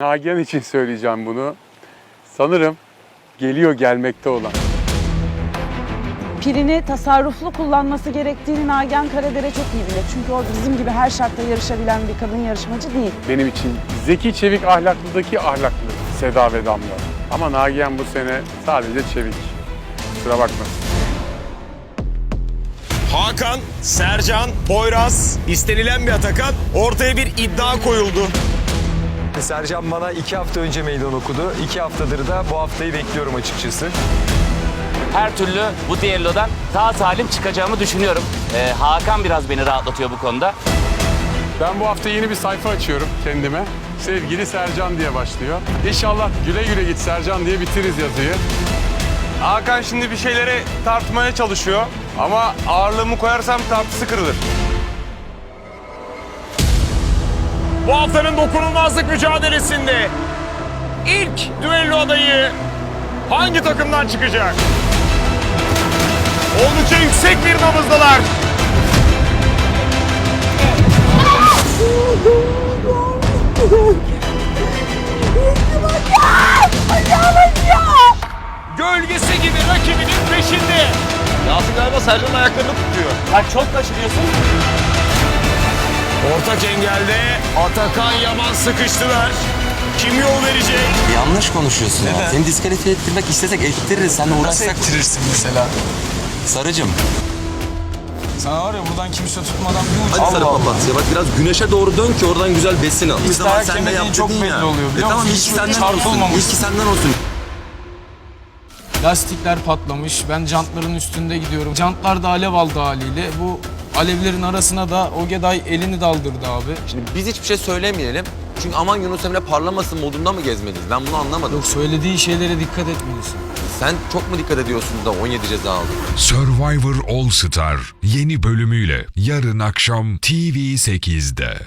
Nagihan için söyleyeceğim bunu. Sanırım geliyor gelmekte olan. Pilini tasarruflu kullanması gerektiğini Nagihan Karadere çok iyi bilir. Çünkü o bizim gibi her şartta yarışabilen bir kadın yarışmacı değil. Benim için Zeki Çevik ahlaklıdaki ahlaklı Seda ve Damla. Ama Nagihan bu sene sadece Çevik. Kusura bakma. Hakan, Sercan, Poyraz, istenilen bir Atakan. Ortaya bir iddia koyuldu. Sercan bana iki hafta önce meydan okudu. İki haftadır da bu haftayı bekliyorum açıkçası. Her türlü bu düellodan sağ salim çıkacağımı düşünüyorum. Ee, Hakan biraz beni rahatlatıyor bu konuda. Ben bu hafta yeni bir sayfa açıyorum kendime. Sevgili Sercan diye başlıyor. İnşallah güle güle git Sercan diye bitiririz yazıyı. Hakan şimdi bir şeyleri tartmaya çalışıyor. Ama ağırlığımı koyarsam tartısı kırılır. Bu haftanın dokunulmazlık mücadelesinde ilk düello adayı hangi takımdan çıkacak? Oldukça yüksek bir nabızdalar. Gölgesi gibi rakibinin peşinde. Yasin galiba Sercan'ın ayaklarını tutuyor. Ya çok kaçırıyorsun. Ortak engelde Atakan Yaman sıkıştılar. Kim yol verecek? Yanlış konuşuyorsun ya. Seni diskalifiye ettirmek istesek ettiririz. Seninle uğraşsak... ettirirsin mesela? Sarıcım. Sana var ya buradan kimse tutmadan bir uç. Hadi sarı papatya bak biraz güneşe doğru dön ki oradan güzel besin al. İşte Tamam, dayak sen de yap çok dedin belli oluyor, biliyor E tamam musun? ilki Hiç senden olsun. çarpılmamışsın. İlki senden olsun. Lastikler patlamış. Ben jantların üstünde gidiyorum. Jantlar da alev aldı haliyle. Bu alevlerin arasına da Ogeday elini daldırdı abi. Şimdi biz hiçbir şey söylemeyelim. Çünkü aman Yunus Emre parlamasın modunda mı gezmeliyiz? Ben bunu anlamadım. Yok söylediği şeylere dikkat etmelisin. Sen çok mu dikkat ediyorsun da 17 ceza aldın? Survivor All Star yeni bölümüyle yarın akşam TV8'de.